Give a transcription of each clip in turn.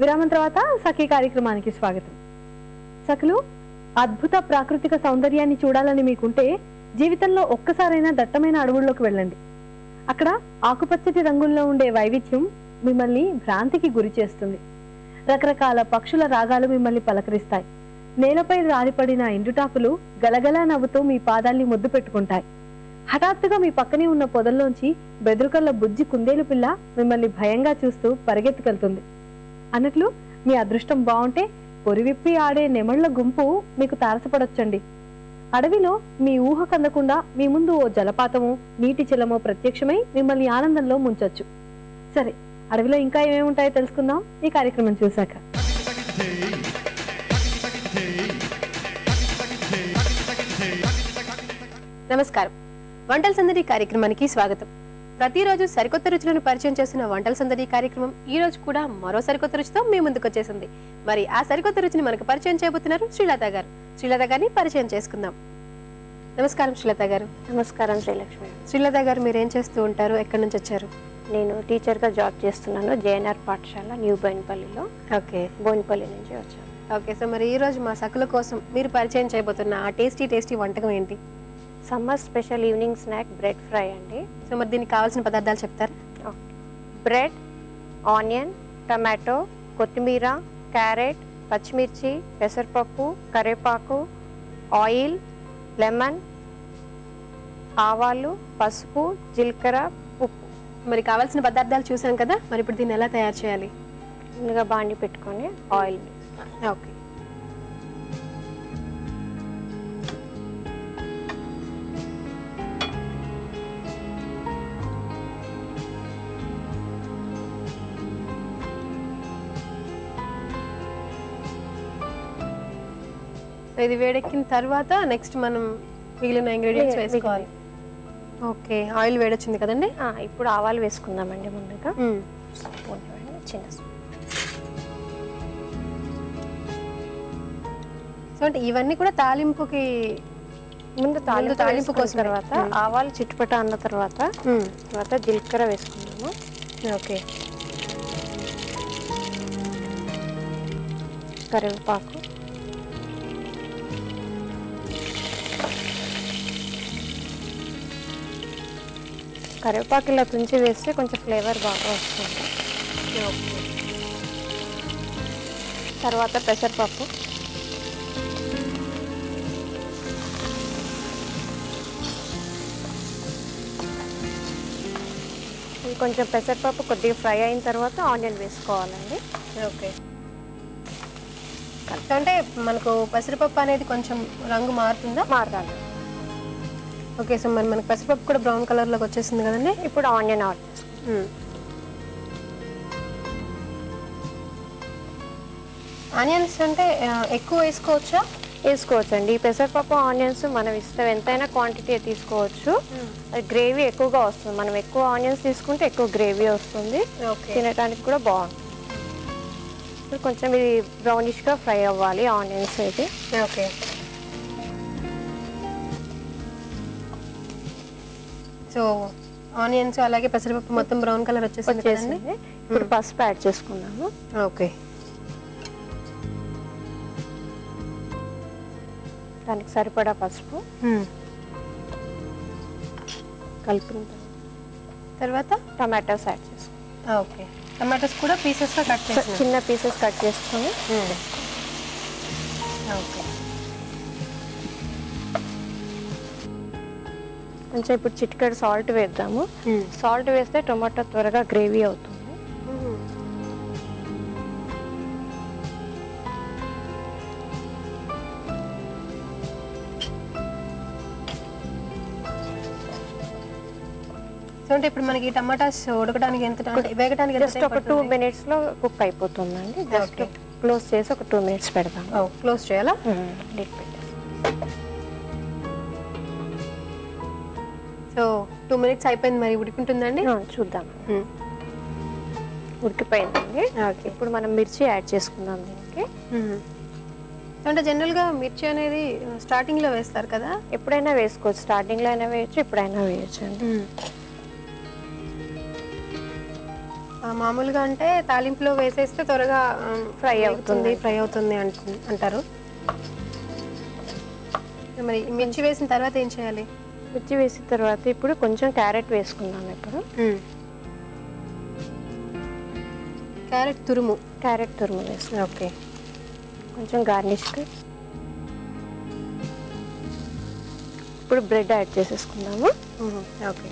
విరామం తర్వాత సఖీ కార్యక్రమానికి స్వాగతం. సఖులు అద్భుత ప్రాకృతిక సౌందర్యాన్ని చూడాలని మీకుంటే జీవితంలో ఒక్కసారైనా దట్టమైన అడవుల్లోకి వెళ్ళండి. అక్కడ ఆకుపచ్చటి రంగుల్లో ఉండే వైవిధ్యం మిమ్మల్ని భ్రాంతికి గురి చేస్తుంది. రకరకాల పక్షుల రాగాలు మిమ్మల్ని పలకరిస్తాయి. నేలపై రాలిపడిన ఎండుటాకులు గలగలా నవ్వుతూ మీ పాదాల్ని ముద్దు పెట్టుకుంటాయి. హఠాత్తుగా మీ పక్కనే ఉన్న పొదల్లోంచి బెదురుకల్ల బుజ్జి కుందేలు పిల్ల మిమ్మల్ని భయంగా చూస్తూ పరిగెత్తుకెళ్తుంది. అన్నట్లు మీ అదృష్టం బాగుంటే పొరివిప్పి ఆడే నెమళ్ళ గుంపు మీకు తారసపడొచ్చండి. అడవిలో మీ ఊహ కందకుండా మీ ముందు ఓ జలపాతము నీటి జలమో ప్రత్యక్షమై మిమ్మల్ని ఆనందంలో ముంచొచ్చు. సరే అడవిలో ఇంకా ఏమేమి ఉంటాయో తెలుసుకుందాం. ఈ కార్యక్రమం చూశాక. నమస్కారం. వంటల సందడి కార్యక్రమానికి స్వాగతం. ప్రతిరోజు సరికొత్త రుచులను పరిచయం చేస్తున్న వంటల సందడి కార్యక్రమం ఈ రోజు కూడా మరో సరికొత్త రుచితో మీ ముందుకు వచ్చేసింది. మరి ఆ సరికొత్త రుచిని మనకు పరిచయం చేయబోతున్నారు శ్రీలత గారు. శ్రీలత గారిని పరిచయం చేసుకుందాం. నమస్కారం శ్రీలత గారు. నమస్కారం శ్రీలక్ష్మి. శ్రీలత గారు మీరు ఏం చేస్తూ ఉంటారు? ఎక్కడి నుంచి వచ్చారు? నేను టీచర్గా జాబ్ చేస్తున్నాను జేఎన్ఆర్ పాఠశాల న్యూ బోయినపల్లిలో. ఓకే. బోయినపల్లి నుంచి వచ్చాను. ఓకే సో మరి ఈ రోజు మా సకుల కోసం మీరు పరిచయం చేయబోతున్న ఆ టేస్టీ టేస్టీ వంటకం ఏంటి? Summer special evening snack bread fry అండి. సో మరి దీనికి కావాల్సిన పదార్థాలు చెప్తారు? బ్రెడ్ ఆనియన్ టమాటో కొత్తిమీర క్యారెట్ పచ్చిమిర్చి పెసరపప్పు కరివేపాకు ఆయిల్ లెమన్ ఆవాలు పసుపు జీలకర్ర ఉప్పు. మరి కావాల్సిన పదార్థాలు చూసాం కదా మరి ఇప్పుడు దీన్ని ఎలా తయారు చేయాలి? ముందుగా బాండి పెట్టుకొని ఆయిల్ ఓకే. ఇది వేడెక్కిన తర్వాత నెక్స్ట్ మనం మిగిలిన ఇంగ్రీడియంట్స్ వేసుకోవాలి. ఓకే ఆయిల్ వేడొచ్చింది కదండి? ఇప్పుడు ఆవాలు వేసుకుందామండి ముందుగా. చిన్న సో అంటే ఇవన్నీ కూడా తాలింపుకి ముందు తాలింపు తాలింపు కోసమే. తర్వాత. ఆవాలు చిట్టుపట అన్న తర్వాత తర్వాత జీలకర్ర వేసుకున్నాము ఓకే. కరివేపాకు. కరివేపాకు ఇలా తుంచి వేస్తే కొంచెం ఫ్లేవర్ బాగా వస్తుంది. తర్వాత పెసరపప్పు ఇది కొంచెం పెసరపప్పు కొద్దిగా ఫ్రై అయిన తర్వాత ఆనియన్ వేసుకోవాలండి. ఓకే. అంటే మనకు పెసరపప్పు అనేది కొంచెం రంగు మారుతుందా? మారాలి ఓకే సో మరి మనకు పెసరపప్పు కూడా బ్రౌన్ కలర్లోకి వచ్చేసింది కదండి? ఇప్పుడు ఆనియన్ చేసుకోవాలి ఆనియన్స్ అంటే ఎక్కువ వేసుకోవచ్చా? వేసుకోవచ్చండి. ఈ పెసరపప్పు ఆనియన్స్ మనం ఇష్టం ఎంతైనా క్వాంటిటీ తీసుకోవచ్చు. గ్రేవీ ఎక్కువగా వస్తుంది. మనం ఎక్కువ ఆనియన్స్ తీసుకుంటే ఎక్కువ గ్రేవీ వస్తుంది. ఓకే. తినడానికి కూడా బాగుంటుంది కొంచెం ఇది బ్రౌనిష్గా ఫ్రై అవ్వాలి ఆనియన్స్ అయితే. ఓకే. సో ఆనియన్స్ అలాగే పెసరపప్పు మొత్తం బ్రౌన్ కలర్ వచ్చేసింది ఇప్పుడు పసుపు యాడ్ చేసుకున్నాము. ఓకే. దానికి సరిపడా పసుపు. కలిపిన తర్వాత తర్వాత? టమాటోస్ యాడ్ చేసుకున్నాం ఓకే. టమాటోస్ కూడా పీసెస్గా కట్ చేసి చిన్న పీసెస్ కట్ చేసుకొని ఓకే. కొంచెం ఇప్పుడు చిటికెడు సాల్ట్ వేద్దాము. సాల్ట్ వేస్తే టొమాటో త్వరగా గ్రేవీ అవుతుంది. అంటే ఇప్పుడు మనకి టమాటాస్ ఉడకడానికి ఎంత వేగడానికి జస్ట్ ఒక టూ మినిట్స్లో కుక్ అయిపోతుందండి. జస్ట్. క్లోజ్ చేసి ఒక టూ మినిట్స్ పెడదాం క్లోజ్ చేయాలా? లిడ్ పెట్టేసి సో టూ మినిట్స్ అయిపోయింది మరి ఉడికింటుందండి? చూద్దాం. ఉడికిపోయిందండి. ఇప్పుడు మనం మిర్చి యాడ్ చేసుకుందాం దీనికి. అంటే జనరల్గా మిర్చి అనేది స్టార్టింగ్లో వేస్తారు కదా? ఎప్పుడైనా వేసుకోవచ్చు. స్టార్టింగ్లో అయినా వేయచ్చు ఎప్పుడైనా వేయచ్చు అండి. మామూలుగా అంటే తాలింపులో వేసేస్తే త్వరగా Fry అవుతుంది. ఫ్రై అవుతుంది అంటు- అంటారు. మరి మిర్చి వేసిన తర్వాత ఏం చేయాలి? మిర్చి వేసిన తర్వాత ఇప్పుడు కొంచెం క్యారెట్ వేసుకుందాం ఇప్పుడు. క్యారెట్ తురుము. క్యారెట్ తురుము వేసుకుందాం. ఓకే. కొంచెం గార్నిష్కి ఇప్పుడు బ్రెడ్ యాడ్ చేసేసుకుందాము. ఓకే.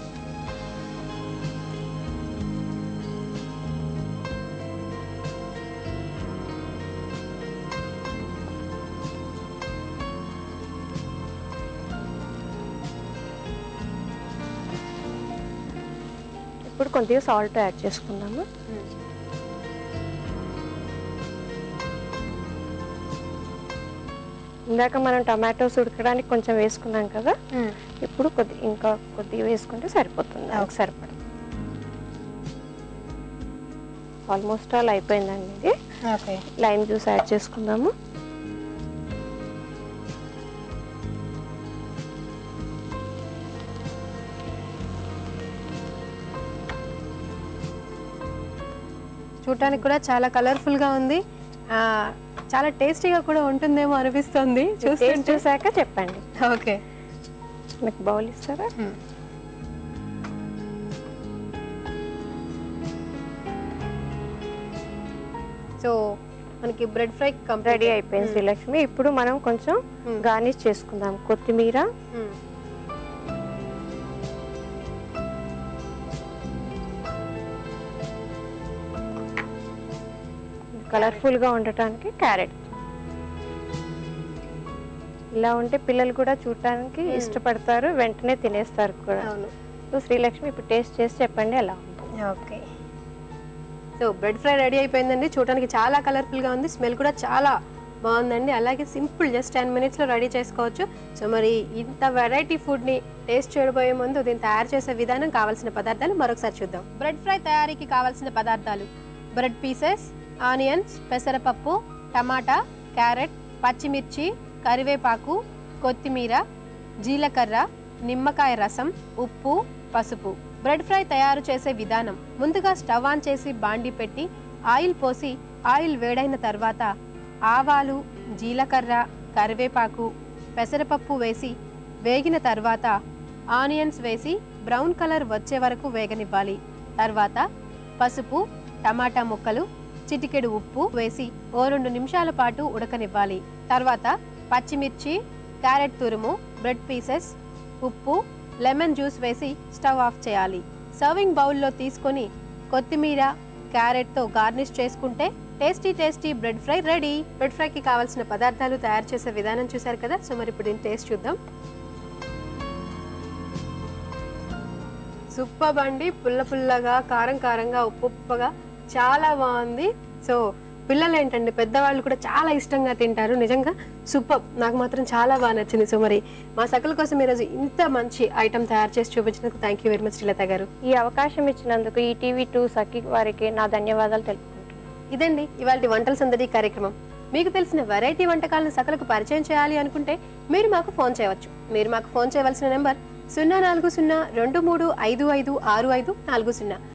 కొద్దిగా సాల్ట్ యాడ్ చేసుకుందాము. ఇందాక మనం టమాటోస్ ఉడకడానికి కొంచెం వేసుకున్నాం కదా ఇప్పుడు కొద్ది ఇంకా కొద్దిగా వేసుకుంటే సరిపోతుంది. సరిపడ ఆల్మోస్ట్ ఆల్ అయిపోయిందండి ఇది. లైమ్ జ్యూస్ యాడ్ చేసుకుందాము. చూడటానికి కూడా చాలా కలర్ఫుల్గా ఉంది. చాలా టేస్టీగా కూడా ఉంటుందేమో అనిపిస్తుంది. చూసాక చెప్పండి. ఓకే. మీకు బౌల్ ఇస్తారా? సో మనకి బ్రెడ్ ఫ్రై రెడీ అయిపోయింది శ్రీలక్ష్మి. ఇప్పుడు మనం కొంచెం Hmm. గార్నిష్ చేసుకుందాం. కొత్తిమీర కలర్ఫుల్గా ఉండటానికి క్యారెట్. ఇలా ఉంటే పిల్లలు కూడా చూడటానికి ఇష్టపడతారు వెంటనే తినేస్తారు కూడా. అవును. సో శ్రీలక్ష్మి ఇప్పుడు టేస్ట్ చేసి చెప్పండి ఎలా ఉంటుంది okay. So bread fry ready అయిపోయిందండి. చూడడానికి చాలా కలర్ఫుల్గా ఉంది. స్మెల్ కూడా చాలా బాగుందండి. అలాగే సింపుల్ జస్ట్ టెన్ మినిట్స్లో రెడీ చేసుకోవచ్చు. సో మరి ఇంత వెరైటీ ఫుడ్ని టేస్ట్ చేయబోయే ముందు దీన్ని తయారు చేసే విధానం కావాల్సిన పదార్థాలు మరొకసారి చూద్దాం. బ్రెడ్ ఫ్రై తయారీకి కావాల్సిన పదార్థాలు. బ్రెడ్ పీసెస్ ఆనియన్స్ పెసరపప్పు టమాటా క్యారెట్ పచ్చిమిర్చి కరివేపాకు కొత్తిమీర జీలకర్ర నిమ్మకాయ రసం ఉప్పు పసుపు. బ్రెడ్ ఫ్రై తయారు చేసే విధానం. ముందుగా స్టవ్ ఆన్ చేసి బాండి పెట్టి ఆయిల్ పోసి ఆయిల్ వేడైన తర్వాత ఆవాలు జీలకర్ర కరివేపాకు పెసరపప్పు వేసి వేగిన తర్వాత ఆనియన్స్ వేసి బ్రౌన్ కలర్ వచ్చే వరకు వేగనివ్వాలి. తర్వాత పసుపు టమాటా ముక్కలు చిటికెడు ఉప్పు వేసి ఓ రెండు నిమిషాల పాటు ఉడకనివ్వాలి. తర్వాత పచ్చిమిర్చి క్యారెట్ తురుము బ్రెడ్ పీసెస్ ఉప్పు లెమన్ జ్యూస్ వేసి స్టవ్ ఆఫ్ చేయాలి. సర్వింగ్ బౌల్లో తీసుకొని కొత్తిమీర క్యారెట్తో గార్నిష్ చేసుకుంటే tasty tasty bread fry ready. Bread ఫ్రైకి కావాల్సిన పదార్థాలు తయారు చేసే విధానం చూశారు కదా? సో మరి ఇప్పుడు టేస్ట్ చూద్దాం. సూపర్ అండి. పుల్ల పుల్లగా కారం కారంగా ఉప్పు ఉప్పగా చాలా బాగుంది. సో పిల్లలు ఏంటండి పెద్దవాళ్ళు కూడా చాలా ఇష్టంగా తింటారు. నిజంగా సూపర్. నాకు మాత్రం చాలా బాగా నచ్చింది. సో మరి మా సకల కోసం ఈరోజు ఇంత మంచి ఐటమ్ తయారు చేసి చూపించినందుకు thank you very much Srilatha గారు. ఈ అవకాశం ఇచ్చినందుకు ఈ టీవీ టూ సఖి వారికి నా ధన్యవాదాలు తెలుపుకుంటున్నాను. ఇదండి ఇవాళ వంటల సందడి కార్యక్రమం. మీకు తెలిసిన వెరైటీ వంటకాలను సకలకు పరిచయం చేయాలి అనుకుంటే మీరు మాకు ఫోన్ చేయవచ్చు. మీరు మాకు ఫోన్ చేయవలసిన నెంబర్ సున్నా నాలుగు సున్నా రెండు మూడు ఐదు ఐదు ఆరు ఐదు నాలుగు సున్నా.